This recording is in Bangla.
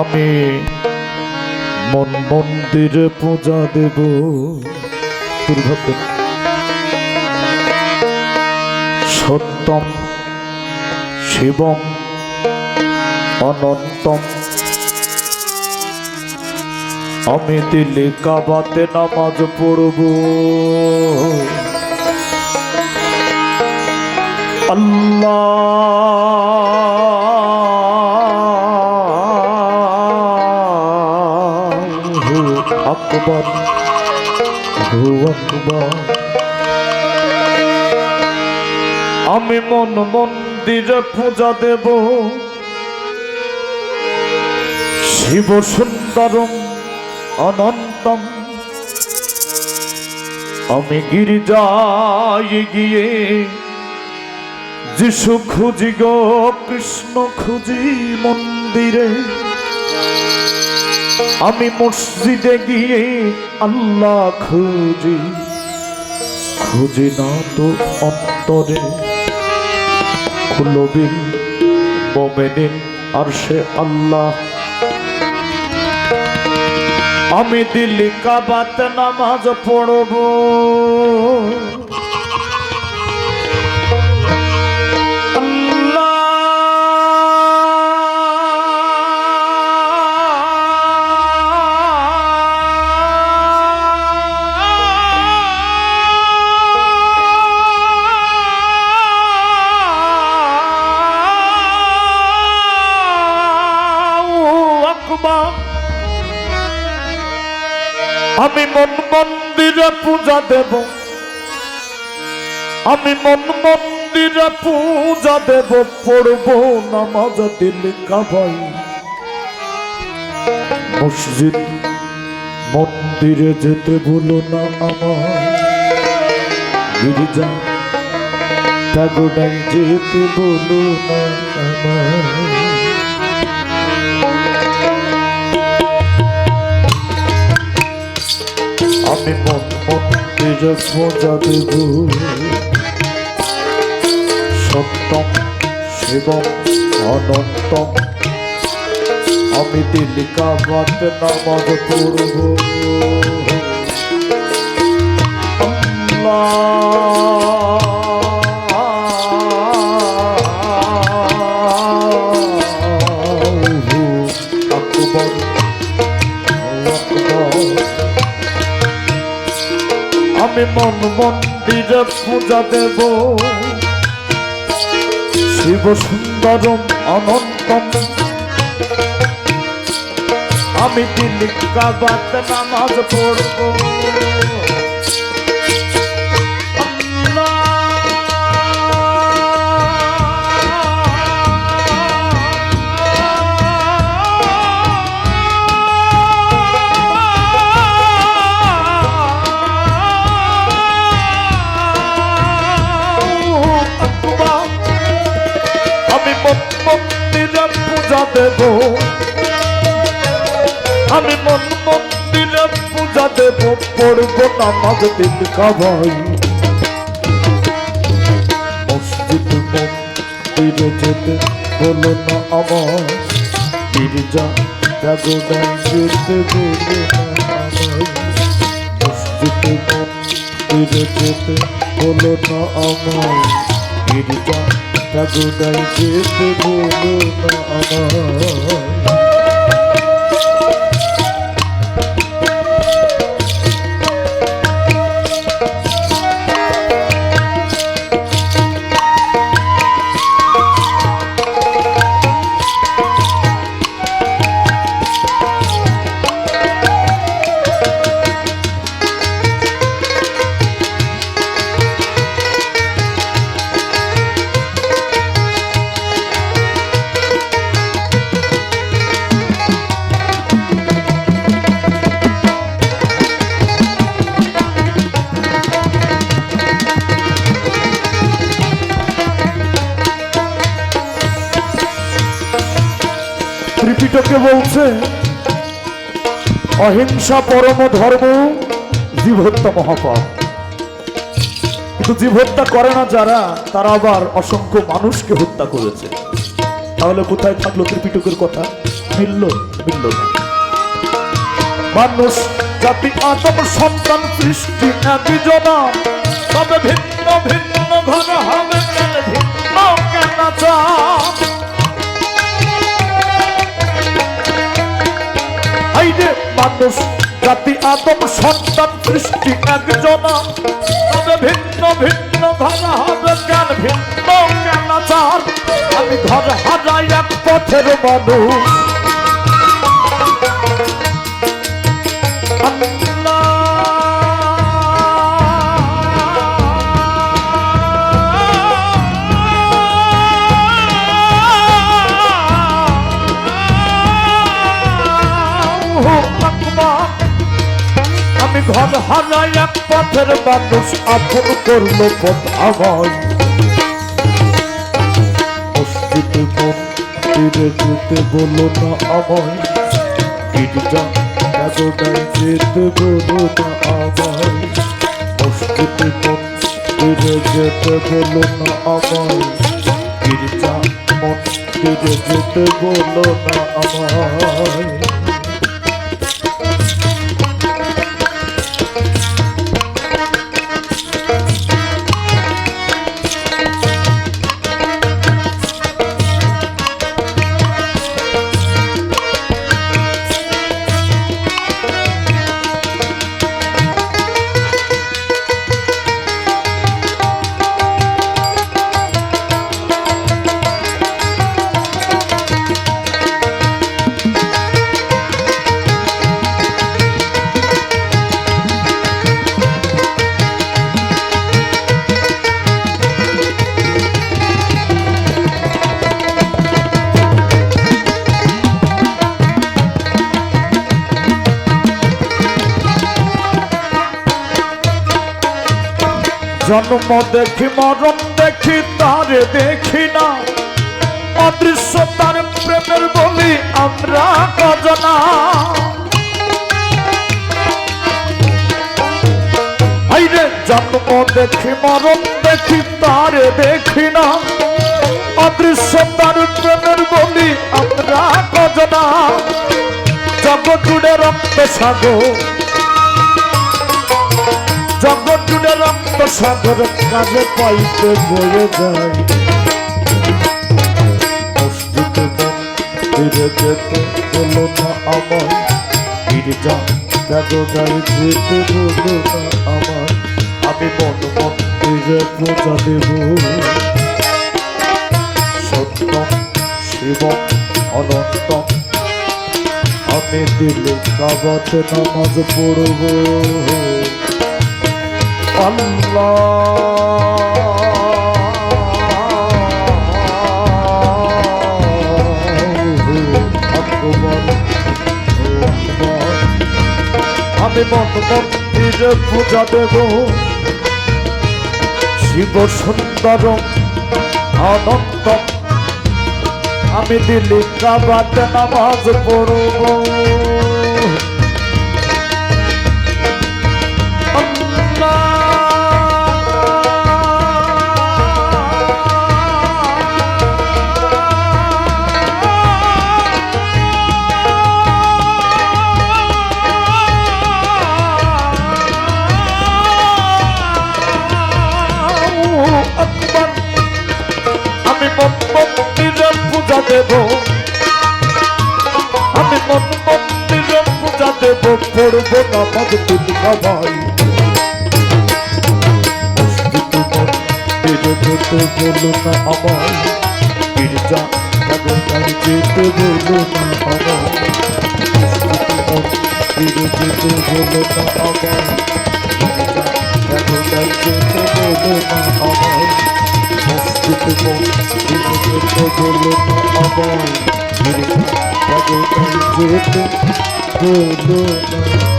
আমি মন মন্দিরে পূজা দেব। দুর্ভাগ্য সত্যম শিবম অনন্তম। আমি দিল্লি কাবাতে নামাজ পড়ব। আল্লাহ আমি মন মন্দিরে পূজা দেব। শিব সুন্দরম অনন্তম। আমি গিরিজায় গিয়ে যিশু খুঁজি গো, কৃষ্ণ খুঁজি মন্দিরে। আমি মসজিদে গিয়ে আল্লাহ খুঁজি। খুঁজি না তো অন্তরে। খুলবিল মোমেনিন আর সে আল্লাহ। আমি দিল্লি কাবাত নামাজ পড়ব। আমি মন মন্দিরে পূজা দেব। আমি মন মন্দিরে পূজা দেব, পড়ব নামাজ দিল কাবাই। মসজিদ, মন্দিরে যেতে ভুলো না আমার গিরিজা টাগোডাই যেতে বলো না আমার আমি মন মন্দিরে পূজা দেব সত্যম শিবম অনন্তম। আমি দিলিকা বাত নামাজ পড়ব। আল্লাহ। আমি মন মন্দিরে পূজা দেব। শিব সুন্দরম অনন্তম। আমি দিল্লি কাবাত নামাজ পড়ব। দেব। আমি মন মন্দিরে পূজা দেব, পড়ব নামাজ দিন খাবাই মসজিদ মন্দিরে যেতে বলো না আমার। গির্জা মন্দিরে যেতে বলো না আমার। গির্জা জাগোদায় যেতে বলো না আমার ত্রিপিটকে বলছে, অহিংসা পরম ধর্ম জীবহত্যা মহাপাপ কিন্তু জীবহত্যা করে না যারা, তারা আবার অসংখ্য মানুষকে হত্যা করেছে। তাহলে কোথায় থাকল ত্রিপিটকের কথা? মিলল মিলল না। মানুষ, জাতি, আদম, সন্তান, সৃষ্টি একই জনা তবে ভিন্ন আদম সন্তান সৃষ্টি একজনা তবে ভিন্ন ভিন্ন ঘর হবে জ্ঞান, ভিন্ন কেন চার আমি ঘর হারাই এক পথের মানুষ। ঘর হারাই এক পথের মানুষ আপন করল পথ আমায় যেতে না আমায়। যেতে বলো না আমায়। যেতে বলো না আমায়। গির্জা মন্দিরে যেতে বলো না আমায়। জন্ম দেখি, মরণ দেখি, তারে দেখি না। অদৃশ্য তার প্রেমের বলি, আমরা কজনা জন্ম দেখি, মরণ দেখি, তারে দেখি না। অদৃশ্য তার প্রেমের বলি, আমরা কজনা জগৎ জুড়ে রক্ত সাগর জগৎ জুড়ে রক্ত সাগর কাজে পাইতে বয়ে যায়। মন্দিরে যেতে বলো না কাজনায় যেতে বলো না আমায় আমি মন দেব। সত্য, শিব, অনন্ত। আমি দিলে কাবাতে নামাজ পড়ব। আমি মন মন্দিরে পূজা দেব। শিব সুন্দর আনন্দ। আমি দিল্লি কাবাতে নামাজ পড়ব। আকবর পড়ব নামাজ ভাই মন্দিরে যেতে বলো না আমার গির্জা কাগজায় যেতে বলো না আমার যেতে বলো না আমার গির্জা যেতে বলো না আমার যেতে বলো না আমার গির্জা যেতে বলো না